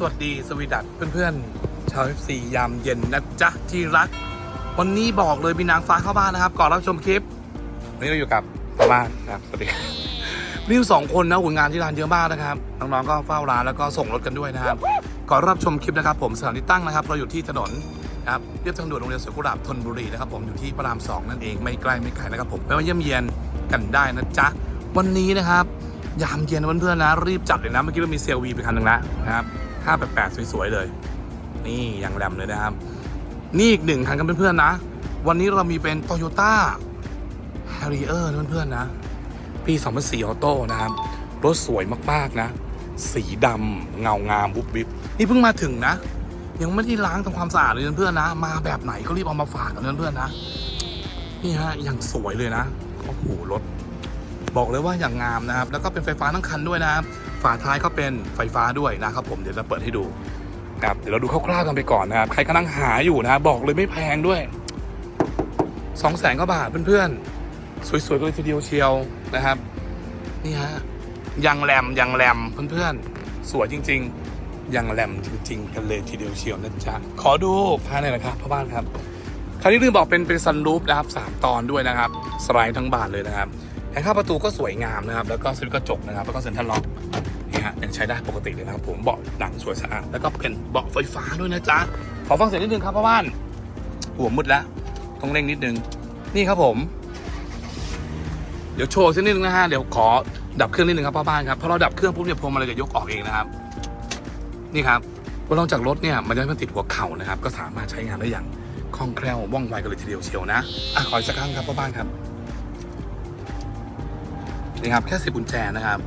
สวัสดีสวีดัตเพื่อนๆ ชาว FC ยามเย็นนะจ๊ะที่รัก วันนี้บอกเลยมีนางฟ้าเข้าบ้านนะครับ ก่อนรับชมคลิป วันนี้เราอยู่กับพ่อบ้านนะครับสวัสดีรีวสองคนนะหุ่นงานที่ร้านเยอะมากนะครับน้องๆก็เฝ้าร้านแล้วก็ส่งรถกันด้วยนะครับก่อนรับชมคลิปนะครับ ผมสถานที่ตั้งนะครับ เราอยู่ที่ถนนนะครับเรียบทางด่วนโรงเรียนสวนกุหลาบธนบุรีนะครับผมอยู่ที่พระรามสองนั่นเองไม่ใกล้ไม่ไกลนะครับผมไปมาเยี่ยมเยียนกันได้นะจ๊ะวันนี้นะครับยามเย็นเพื่อนๆนะ รีบจัดเลยนะ เมื่อกี้เรามีเซลวีไปคันหนึ่งแล้วนะครับ ค่าแปลกๆสวยๆเลย นี่อย่างแรมเลยนะครับ นี่อีกหนึ่งคันกันเพื่อนๆนะ วันนี้เรามีเป็น Toyota Harrier นะเพื่อนๆนะ ปี 2004ออโต้นะครับ รถสวยมากๆนะ สีดำเงางามบุบบิบนี่เพิ่งมาถึงนะ ยังไม่ได้ล้างทำความสะอาดเลยเพื่อนๆนะ มาแบบไหนก็รีบเอามาฝากกันเพื่อนๆนะนี่ฮะอย่างสวยเลยนะโอ้โหรถบอกเลยว่าอย่างงามนะครับ แล้วก็เป็นไฟฟ้าทั้งคันด้วยนะครับ ฝาท้ายก็เป็นไฟฟ้าด้วยนะครับผมเดี๋ยวเราเปิดให้ดูครับเดี๋ยวเราดูคร่าวๆกันไปก่อนนะครับใครกำลังหาอยู่นะครับบอกเลยไม่แพงด้วยสองแสนกว่าบาทเพื่อนๆ สวยๆกันเลยทีเดียวเชียวนะครับ นี่ฮะยังแรมยังแรมเพื่อนๆ สวยจริงๆยังแรมจริง ๆ กันเลยทีเดียวเชียวนะจ๊ะขอดูภายในหนะครับพ่อบ้านครับคราวนี้ลืมบอกเป็นเป็นซันรูฟนะครับสามตอนด้วยนะครับ สไลด์ทั้งบานเลยนะครับแผงข้างประตูก็สวยงามนะครับ แล้วก็สวิตช์กระจกนะครับ แล้วก็เซ็นทรัลล็อกนี่ ฮะยังใช้ได้ปกติเลยนะครับผมเบาะหนังสวยสะอาดแล้วก็เป็นเบาะไฟฟ้าด้วยนะจ๊ะขอฟังเสียงนิดนึงครับพ่อบ้านหัวมุดแล้วต้องเร่งนิดนึงนี่ครับผม เดี๋ยวโชว์สักนิดนึงนะฮะเดี๋ยวขอดับเครื่องนิดนึงครับพ่อบ้านครับพอเราดับเครื่องปุ๊บเนี่ยพวงมาลัยจะยกออกเองนะครับ นี่ครับพอลงจากรถเนี่ยมันจะไม่ติดหัวเข่านะครับ ก็สามารถใช้งานได้อย่างคล่องแคล่วว่องไวกันเลยทีเดียวเชียวนะอะขออีกสักครั้งครับพ่อบ้านครับนี่ครับแค่สิบกุญแจนะครับ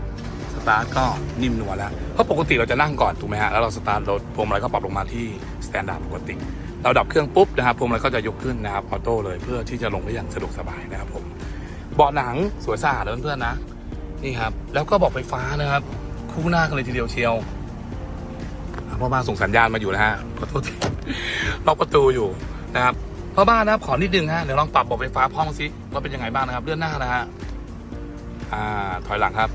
สตาร์ทก็นิ่มนวลแล้ว เพราะปกติเราจะนั่งก่อนถูกไหมฮะ แล้วเราสตาร์ทรถพวงมาลัยก็ปรับลงมาที่สแตนดาร์ดปกติ เราดับเครื่องปุ๊บนะครับพวงมาลัยก็จะยกขึ้นนะครับออโต้เลยเพื่อที่จะลงได้อย่างสะดวกสบายนะครับผม เบาะหนังสวยสะอาดเพื่อนๆนะ นี่ครับ แล้วก็เบอกไฟฟ้านะครับ คู่หน้ากันเลยทีเดียวเชียวพ่อบ้านส่งสัญญาณมาอยู่นะฮะขอโทษทีล็อกประตูอยู่นะครับพ่อบ้านนะครับขอนิดนึงฮะเดี๋ยวลองปรับเบาะไฟฟ้าพร้อมสิว่าเป็นยังไงบ้างนะครับเลื่อนหน้านะฮะอ่าถอยหลังครับ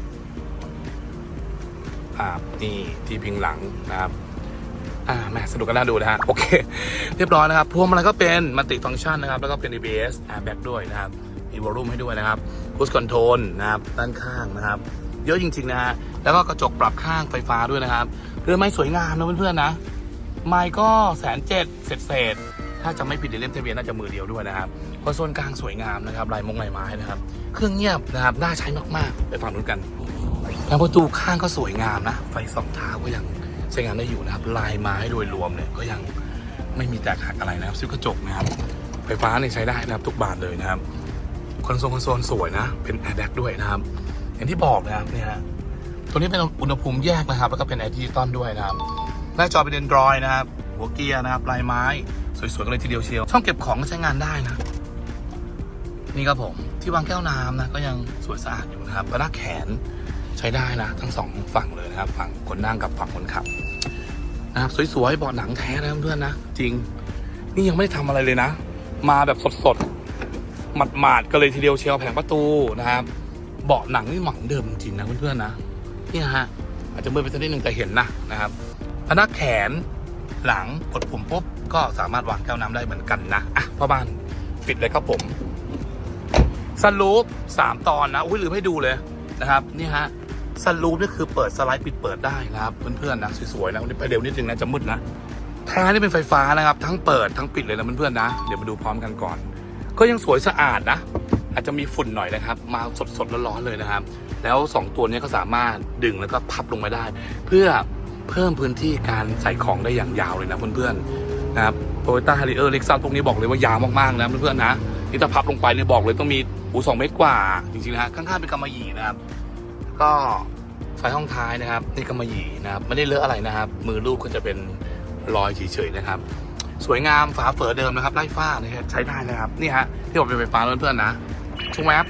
อ่านี่ที่พิงหลังนะครับอ่าแหม่สนุกกันน่าดูนะฮะโอเค เรียบร้อยนะครับพวงมาลัยก็เป็นมัลติฟัง c t ชันนะครับ แล้วก็เป็น ABS airbag ด้วยนะครับ มีวอลลุ่มให้ด้วยนะครับ cruise control นะครับ ด้านข้างนะครับ เยอะจริง ๆ นะฮะแล้วก็กระจกปรับข้างไฟฟ้าด้วยนะครับเรือไม้สวยงามนะเพื่อนๆนะไม้ก็แสนเจ็ดเศษเศษถ้าจะไม่ผิดในเล่มทะเบียนน่าจะมือเดียวด้วยนะครับคอนโซลกลางสวยงามนะครับลายมงลายไม้นะครับ เครื่องเงียบนะครับน่าใช้มากๆ ไปฟังนู้นกัน แผงประตูข้างก็สวยงามนะ ไฟสองเท้าก็ยังใช้งานได้อยู่นะครับ ลายไม้โดยรวมเนี่ยก็ยังไม่มีแตกหักอะไรนะครับซิลกระจกนะครับ ไฟฟ้าเนี่ยใช้ได้นะครับ ทุกบานเลยนะครับ คอนโซลคอนโซลสวยนะ เป็นแอร์แบ็กด้วยนะครับ อย่างที่บอกนะครับเนี่ยตัวนี้เป็นอุณหภูมิแยกนะครับ แล้วก็เป็นแอร์ดิจิตอลด้วยนะครับหน้าจอเป็น Android นะครับ หัวเกียร์นะครับ ลายไม้ สวยๆกันเลยทีเดียวเชียว ช่องเก็บของก็ใช้งานได้นะ นี่ครับผม ที่วางแก้วน้ำนะ ก็ยังสวยสะอาดอยู่นะครับพนักแขน ใช้ได้นะทั้งสองฝั่งเลยนะครับ ฝั่งคนนั่งกับฝั่งคนขับนะครับสวยๆเบาะหนังแท้นะเพื่อนนะจริง นี่ยังไม่ได้ทำอะไรเลยนะ มาแบบสดๆหมาดๆกันเลยทีเดียวเชียวแผงประตูนะครับเบาะหนังนี่หมังเดิมจริงนะเพื่อนๆนะนี่ฮะอาจจะมืดไปสักนิดหนึ่งแต่เห็นนะนะครับพนักแขนหลังกดปุ่มปุ๊บก็สามารถวางแก้วน้ำได้เหมือนกันนะอะพ่อบ้านปิดเลยครับผมซันรูฟสามตอนนะอุ้ยลืมให้ดูเลยนะครับ นี่ฮะ ซันรูฟนี่คือเปิดสไลด์ปิดเปิดได้นะครับเพื่อนๆนะสวยๆนะวันนี้ไปเร็วนิดนึงนะจะมืดนะท้ายนี่เป็นไฟฟ้านะครับ ทั้งเปิดทั้งปิดเลยนะเพื่อนๆนะเดี๋ยวมาดูพร้อมกันก่อน ก็ยังสวยสะอาดนะ อาจจะมีฝุ่นหน่อยนะครับ มาสดๆร้อนๆเลยนะครับ แล้ว 2 ตัวนี้ก็สามารถดึงแล้วก็พับลงมาได้ เพื่อเพิ่มพื้นที่การใส่ของได้อย่างยาวเลยนะเพื่อนๆนะครับโตโยต้าฮาริเออร์เล็กซัสพวกนี้บอกเลยว่ายาวมากๆนะเพื่อนๆนะนี่ถ้าพับลงไปเนี่ยบอกเลยต้องมีหูสองเมตรกว่าจริงๆนะฮะข้างๆเป็นกำมะหยี่นะครับ ก็ไฟห้องท้ายนะครับ นี่กำมะหยี่นะครับไม่ได้เลอะอะไรนะครับ มือลูกก็จะเป็นรอยเฉยๆนะครับ สวยงามฝาเฝอเดิมนะครับไล่ฝ้านะครับใช้ได้นะครับนี่ฮะที่บอกเป็นไฟฟ้าเพื่อนๆนะช่วงแวบ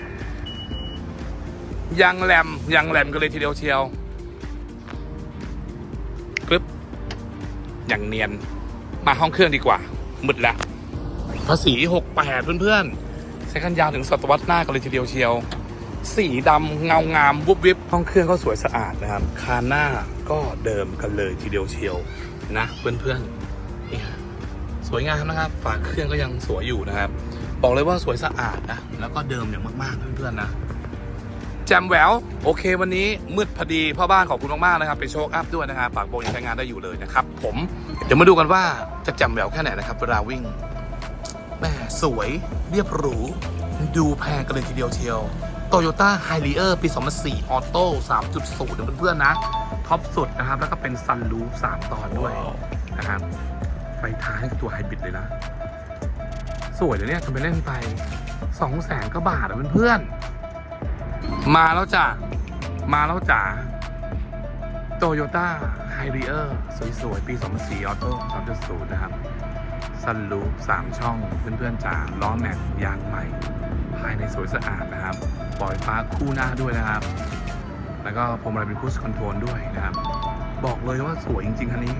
ยังแหลมยังแหลมกันเลยทีเดียวเชียวกรึบอย่างเนียนมาห้องเครื่องดีกว่ามืดล้วภาษี68เพื่อนๆใช้กันยาวถึงศตวรรษหน้ากันเลยทีเดียวเชียว สีดำเงางามวุบวิบห้องเครื่องก็สวยสะอาดนะครับ คานหน้าก็เดิมกันเลยทีเดียวเชียวนะ เพื่อนๆนี่สวยงามนะครับ ฝาเครื่องก็ยังสวยอยู่นะครับ บอกเลยว่าสวยสะอาดนะ แล้วก็เดิมอย่างมากๆเพื่อนๆนะแจมแหววโอเค วันนี้มืดพอดีพ่อบ้านขอบคุณมากๆนะครับเป็นโชคอัพด้วยนะครับปากโบยังใช้งานได้อยู่เลยนะครับ ผมเดี๋ยวมาดูกันว่าจะแจมแหววแค่ไหนนะครับเวลาวิ่งแหม่สวยเรียบหรู ดูแพงกันเลยทีเดียวเชียว โตโยต้าไฮรีเออร์ปี 2004ออโต้3.0นะเพื่อนๆนะ ท็อปสุดนะครับ แล้วก็เป็นซันรูฟ3ตอนด้วยนะครับ ไฟท้ายกับตัวไฮบริดเลยนะ สวยเลยเนี่ยทำไปเล่นไป 2 แสนก็บาทอะเพื่อนๆ มาแล้วจ้ะ มาแล้วจ้ะโตโยต้าไฮรีเออร์สวยๆ ปี 2004ออโต้3.0 นะครับซันรูฟ3ช่องเพื่อนๆจ๋าล้อแม็กยางใหม่ภายในสวยสะอาดนะครับปล่อยฟ้าคู่หน้าด้วยนะครับ แล้วก็พวงมาลัยเป็นคูสคอนโทรลด้วยนะครับ บอกเลยว่าสวยจริงๆคันนี้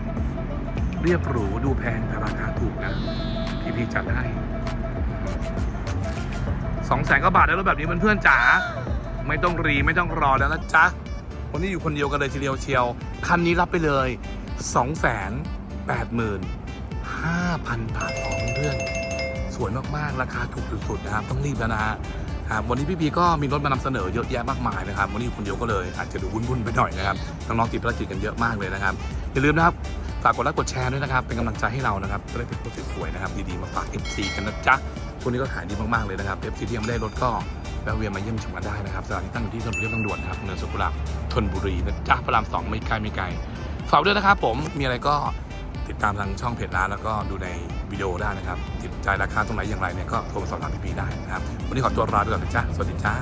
เรียบหรูดูแพงแต่ราคาถูกนะพี่พีจัดให้สองแสนกว่าบาทได้รถแบบนี้เพื่อนๆจ๋าไม่ต้องรีไม่ต้องรอแล้วนะจ๊ะวันนี้อยู่คนเดียวกันเลยทีเดียวเชียว คันนี้รับไปเลย2องแสนแปดหมื่นห้าพันบาทพอเพื่อน สวยมากๆ ราคาถูกสุดๆนะครับ ต้องรีบแล้วนะฮะครับวันนี้พี่พีก็มีรถมานำเสนอเยอะแยะมากมายนะครับ วันนี้อยู่คนเดียวก็เลยอาจจะดูวุ่นๆไปหน่อยนะครับน้องๆติดภารกิจกันเยอะมากเลยนะครับ อย่าลืมนะครับ ฝากกดไลค์กดแชร์ด้วยนะครับ เป็นกำลังใจให้เรานะครับจะได้เป็นคนสวยๆนะครับ ดีๆ มาฝาก FC กันนะจ๊ะช่วงนี้ก็ขายดีมากๆเลยนะครับ FC ที่ยังไม่ได้รถก็แวะเวียนมาเยี่ยมชมกันได้นะครับสถานที่ตั้งอยู่ที่ถนนเรียบทางด่วนนะครับเนินสุขุลาภธนบุรีนะจ๊ะพระรามสองไม่ไกลไม่ไกลฝากด้วยนะครับผมมีอะไรก็ ติดตามทางช่องเพจร้านแล้วก็ดูในวิดีโอได้นะครับติดใจราคาตรงไหนอย่างไรเนี่ยก็โทรมาสอบถามพี่ปีได้นะครับวันนี้ขอตัวลาไปก่อนนะจ๊ะสวัสดีจ้า